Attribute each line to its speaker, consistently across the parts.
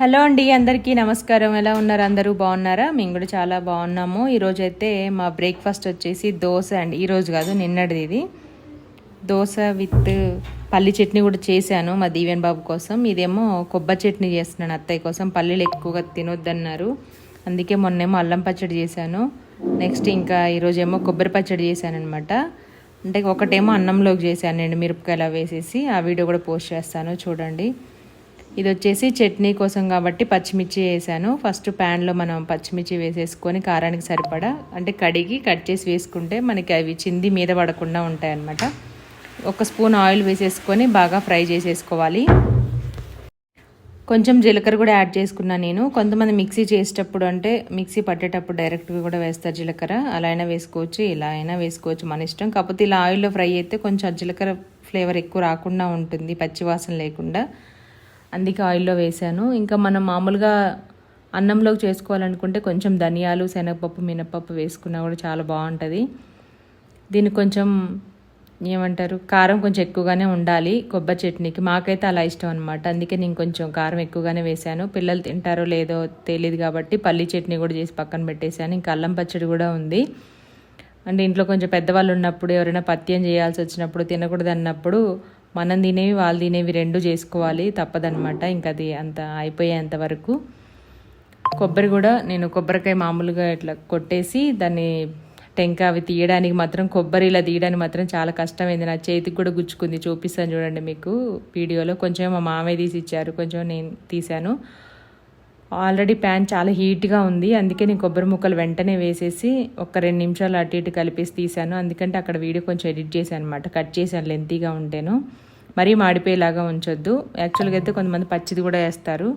Speaker 1: Hello అండి అందరికీ నమస్కారం. ఎలా ఉన్నారు? అందరూ బాగున్నారా? మేము కూడా చాలా బాగున్నాము. ఈరోజు అయితే మా బ్రేక్ఫాస్ట్ వచ్చేసి దోశ అండి. ఈరోజు కాదు నిన్నటిది ఇది. దోశ విత్ పల్లి చట్నీ కూడా చేశాను మా దీవెన్ బాబు కోసం. ఇదేమో కొబ్బరి చట్నీ చేస్తున్నాను అత్తయ్య కోసం. పల్లీలు ఎక్కువగా తినొద్దన్నారు. అందుకే మొన్నేమో అల్లం పచ్చడి చేశాను. నెక్స్ట్ ఇంకా ఈరోజేమో కొబ్బరి పచ్చడి చేశాను అనమాట అంటే ఒకటేమో అన్నంలోకి చేశాను నేను మిరపకాయలు వేసేసి. ఆ వీడియో కూడా పోస్ట్ చేస్తాను చూడండి. ఇది వచ్చేసి చట్నీ కోసం కాబట్టి పచ్చిమిర్చి వేసాను. ఫస్ట్ ప్యాన్లో మనం పచ్చిమిర్చి వేసేసుకొని కారానికి సరిపడా అంటే కడిగి కట్ చేసి వేసుకుంటే మనకి అవి చింది మీద పడకుండా ఉంటాయి అన్నమాట ఒక స్పూన్ ఆయిల్ వేసేసుకొని బాగా ఫ్రై చేసేసుకోవాలి. కొంచెం జీలకర్ర కూడా యాడ్ చేసుకున్నాను నేను. కొంతమంది మిక్సీ చేసేటప్పుడు అంటే మిక్సీ పట్టేటప్పుడు డైరెక్ట్గా కూడా వేస్తారు జీలకర్ర. అలా అయినా వేసుకోవచ్చు ఇలా అయినా వేసుకోవచ్చు మన ఇష్టం. కాకపోతే ఇలా ఆయిల్లో ఫ్రై అయితే కొంచెం జీలకర్ర ఫ్లేవర్ ఎక్కువ రాకుండా ఉంటుంది పచ్చివాసన లేకుండా. అందుకే ఆయిల్లో వేసాను ఇంకా మనం మామూలుగా అన్నంలోకి చేసుకోవాలనుకుంటే కొంచెం ధనియాలు శనగపప్పు మినపప్పు వేసుకున్నా కూడా చాలా బాగుంటుంది. దీనికి కొంచెం ఏమంటారు? కారం కొంచెం ఎక్కువగానే ఉండాలి కొబ్బరి చట్నీకి. మాకైతే అలా ఇష్టం అనమాట అందుకే నేను కొంచెం కారం ఎక్కువగానే వేశాను. పిల్లలు తింటారో లేదో తెలియదు కాబట్టి పల్లి చట్నీ కూడా చేసి పక్కన పెట్టేశాను. ఇంకా అల్లం పచ్చడి కూడా ఉంది. అంటే ఇంట్లో కొంచెం పెద్దవాళ్ళు ఉన్నప్పుడు ఎవరైనా పత్యం చేయాల్సి వచ్చినప్పుడు తినకూడదు అన్నప్పుడు మనం తినేవి వాళ్ళు తినేవి రెండు చేసుకోవాలి తప్పదనమాట ఇంకా అది అంత అయిపోయేంత వరకు. కొబ్బరి కూడా నేను కొబ్బరికాయ మామూలుగా ఇట్లా కొట్టేసి దాన్ని టెంక అవి తీయడానికి మాత్రం కొబ్బరి ఇలా తీయడానికి మాత్రం చాలా కష్టమైంది. నా చేతికి కూడా గుచ్చుకుంది. చూపిస్తాను చూడండి మీకు వీడియోలో. కొంచెం మా మామయ్య తీసి ఇచ్చారు. కొంచెం నేను తీశాను. ఆల్రెడీ ప్యాన్ చాలా హీట్గా ఉంది. అందుకే నేను కొబ్బరి ముక్కలు వెంటనే వేసేసి ఒక రెండు నిమిషాలు అటు ఇటు కలిపేసి తీశాను. అందుకంటే అక్కడ వీడియో కొంచెం ఎడిట్ చేశాను అనమాట కట్ చేశాను లెంతీగా ఉంటేను. మరీ మాడిపోయేలాగా ఉంచొద్దు. యాక్చువల్గా అయితే కొంతమంది పచ్చిది కూడా వేస్తారు.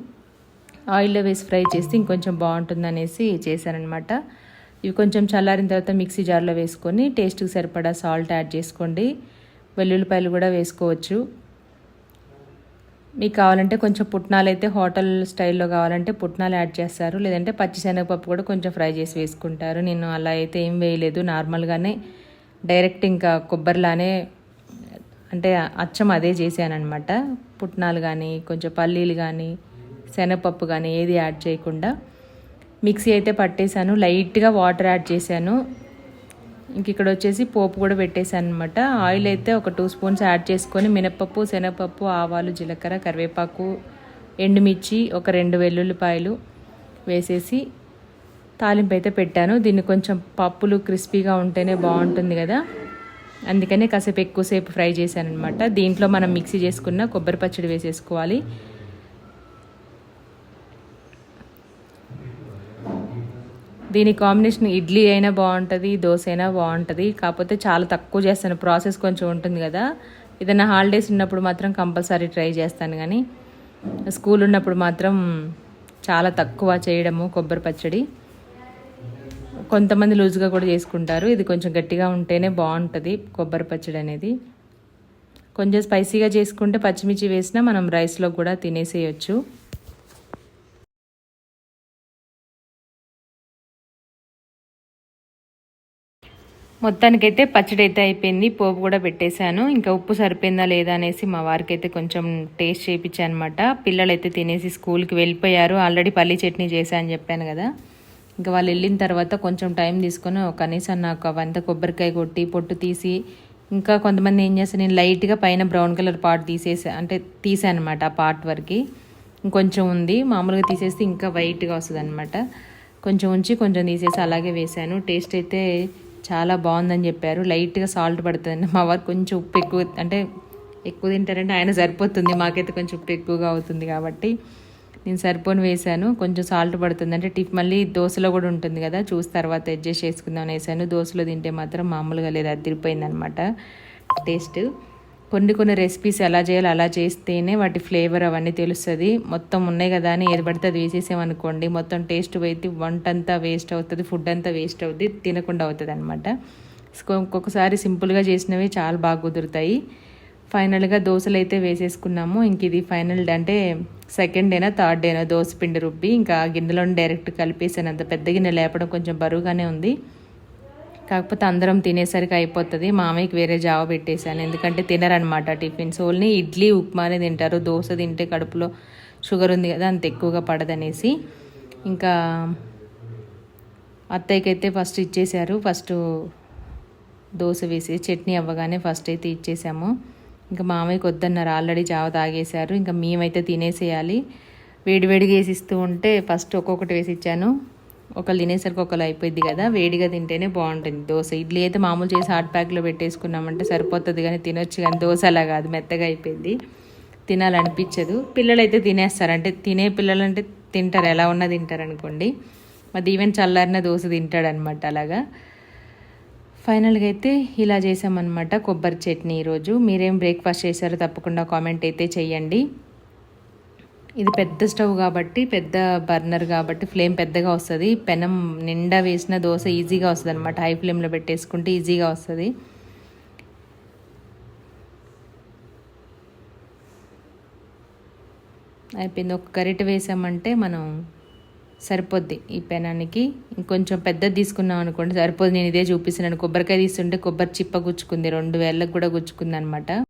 Speaker 1: ఆయిల్లో వేసి ఫ్రై చేస్తే ఇంకొంచెం బాగుంటుంది అనేసి చేశానమాట ఇవి కొంచెం చల్లారిన తర్వాత మిక్సీ జార్లో వేసుకొని టేస్ట్కి సరిపడా సాల్ట్ యాడ్ చేసుకోండి. వెల్లుల్లిపాయలు కూడా వేసుకోవచ్చు. మీకు కావాలంటే కొంచెం పుట్నాలు అయితే హోటల్ స్టైల్లో కావాలంటే పుట్నాలు యాడ్ చేస్తారు. లేదంటే పచ్చిశనగపప్పు కూడా కొంచెం ఫ్రై చేసి వేసుకుంటారు. నేను అలా అయితే ఏం వేయలేదు. నార్మల్గానే డైరెక్ట్ ఇంకా కొబ్బరిలానే అంటే అచ్చం అదే చేశానమాట పుట్నాలు కానీ కొంచెం పల్లీలు కానీ శనగపప్పు కానీ ఏది యాడ్ చేయకుండా మిక్సీ అయితే పట్టేశాను. లైట్గా వాటర్ యాడ్ చేశాను. ఇంక ఇక్కడ వచ్చేసి పోపు కూడా పెట్టేశాను అనమాట ఆయిల్ అయితే ఒక టూ స్పూన్స్ యాడ్ చేసుకొని మినపప్పు శనగపప్పు ఆవాలు జీలకర్ర కరివేపాకు ఎండుమిర్చి ఒక రెండు వెల్లుల్లిపాయలు వేసేసి తాలింపు అయితే పెట్టాను. దీన్ని కొంచెం పప్పులు క్రిస్పీగా ఉంటేనే బాగుంటుంది కదా. అందుకనే కాసేపు ఎక్కువసేపు ఫ్రై చేశాను అనమాట దీంట్లో మనం మిక్సీ చేసుకున్న కొబ్బరి పచ్చడి వేసేసుకోవాలి. దీని కాంబినేషన్ ఇడ్లీ అయినా బాగుంటుంది దోశ అయినా బాగుంటుంది. కాకపోతే చాలా తక్కువ చేస్తాను. ప్రాసెస్ కొంచెం ఉంటుంది కదా. ఏదైనా హాలిడేస్ ఉన్నప్పుడు మాత్రం కంపల్సరీ ట్రై చేస్తాను కానీ స్కూల్ ఉన్నప్పుడు మాత్రం చాలా తక్కువ చేయడము కొబ్బరి పచ్చడి. కొంతమంది లూజ్గా కూడా చేసుకుంటారు. ఇది కొంచెం గట్టిగా ఉంటేనే బాగుంటుంది కొబ్బరి పచ్చడి అనేది. కొంచెం స్పైసీగా చేసుకుంటే పచ్చిమిర్చి వేసినా మనం రైస్లో కూడా తినేసేయచ్చు. మొత్తానికైతే పచ్చడి అయితే అయిపోయింది పోపు కూడా పెట్టేశాను. ఇంకా ఉప్పు సరిపోయిందా లేదా అనేసి మా వారికి అయితే కొంచెం టేస్ట్ చేయించాను అనమాట పిల్లలైతే తినేసి స్కూల్కి వెళ్ళిపోయారు. ఆల్రెడీ పల్లీ చట్నీ చేశా అని చెప్పాను కదా. ఇంకా వాళ్ళు వెళ్ళిన తర్వాత కొంచెం టైం తీసుకొని కనీసం నాకు అవంతా కొబ్బరికాయ కొట్టి పొట్టు తీసి ఇంకా కొంతమంది ఏం చేస్తాను నేను లైట్గా పైన బ్రౌన్ కలర్ పార్ట్ తీసేసా అంటే తీసాను అనమాట ఆ పార్ట్ వరకు. ఇంకొంచెం ఉంది. మామూలుగా తీసేస్తే ఇంకా వైట్గా వస్తుంది అనమాట కొంచెం ఉంచి కొంచెం తీసేసి అలాగే వేసాను టేస్ట్ అయితే చాలా బాగుందని చెప్పారు. లైట్గా సాల్ట్ పడుతుంది. మా వారు కొంచెం ఉప్పు ఎక్కువ అంటే ఎక్కువ తింటారంటే ఆయన సరిపోతుంది. మాకైతే కొంచెం ఉప్పు ఎక్కువగా అవుతుంది కాబట్టి నేను సరిపోని వేసాను. కొంచెం సాల్ట్ పడుతుంది. అంటే టిఫ్ మళ్ళీ దోశలో కూడా ఉంటుంది కదా చూసి తర్వాత అడ్జస్ట్ చేసుకుందాం వేసాను దోశలో తింటే మాత్రం మామూలుగా లేదు అదిరిపోయింది అనమాట టేస్ట్. కొన్ని కొన్ని రెసిపీస్ ఎలా చేయాలో అలా చేస్తేనే వాటి ఫ్లేవర్ అవన్నీ తెలుస్తుంది. మొత్తం ఉన్నాయి కదా అని ఏది పడితే అది వేసేసామనుకోండి మొత్తం టేస్ట్ పోయి వంట అంతా వేస్ట్ అవుతుంది ఫుడ్ అంతా వేస్ట్ అవుతుంది తినకుండా అవుతుంది అనమాట ఒక్కొక్కసారి సింపుల్గా చేసినవి చాలా బాగా కుదురుతాయి. ఫైనల్గా దోశలు అయితే వేసేసుకున్నాము. ఇంక ఇది ఫైనల్ అంటే సెకండ్ డేనా థర్డ్ డేనా దోశ పిండి రుబ్బి ఇంకా గిన్నెలో డైరెక్ట్ కలిపేసాను. అంత పెద్ద గిన్నె లేపడం కొంచెం బరువుగానే ఉంది. కాకపోతే అందరం తినేసరికి అయిపోతుంది. మామయ్యకి వేరే జావ పెట్టేశాను. ఎందుకంటే తినరనమాట టిఫిన్స్. ఓన్లీ ఇడ్లీ ఉప్మానే తింటారు. దోశ తింటే కడుపులో షుగర్ ఉంది కదా అంత ఎక్కువగా పడదనేసి. ఇంకా అత్తయ్యకైతే ఫస్ట్ ఇచ్చేశారు. ఫస్ట్ దోశ వేసి చట్నీ అవ్వగానే ఫస్ట్ అయితే ఇచ్చేసాము. ఇంకా మామయ్యకి వద్దన్నారు. ఆల్రెడీ జావ తాగేశారు. ఇంకా మేమైతే తినేసేయాలి. వేడివేడిగా వేసి ఇస్తూ ఉంటే ఫస్ట్ ఒక్కొక్కటి వేసి ఇచ్చాను. ఒకళ్ళు తినేసరికి ఒకళ్ళు అయిపోయింది కదా వేడిగా తింటేనే బాగుంటుంది. దోశ ఇడ్లీ అయితే మామూలు చేసి హాట్ ప్యాక్లో పెట్టేసుకున్నామంటే సరిపోతుంది కానీ తినొచ్చు కానీ దోశ అలా కాదు మెత్తగా అయిపోయింది. తినాలనిపించదు. పిల్లలు అయితే తినేస్తారు. అంటే తినే పిల్లలు అంటే తింటారు. ఎలా ఉన్నా తింటారు అనుకోండి మాది ఈవెన్ చల్లారిన దోశ తింటాడనమాట అలాగా. ఫైనల్గా అయితే ఇలా చేసామన్నమాట కొబ్బరి చట్నీ ఈరోజు. మీరేం బ్రేక్ఫాస్ట్ చేశారో తప్పకుండా కామెంట్ అయితే చేయండి. ఇది పెద్ద స్టవ్ కాబట్టి పెద్ద బర్నర్ కాబట్టి ఫ్లేమ్ పెద్దగా వస్తుంది. పెనం నిండా వేసిన దోశ ఈజీగా వస్తుంది అనమాట హై ఫ్లేమ్లో పెట్టేసుకుంటే ఈజీగా వస్తుంది. అయిపోయింది. ఒక గరిటె వేసామంటే మనం సరిపోద్ది ఈ పెనానికి. ఇంకొంచెం పెద్దది తీసుకున్నాం అనుకోండి సరిపోద్ది నేను ఇదే చూపిస్తున్నాను. కొబ్బరికాయ తీస్తుంటే కొబ్బరి చిప్ప గుచ్చుకుంది. రెండు వేళ్ళకు కూడా గుచ్చుకుంది అనమాట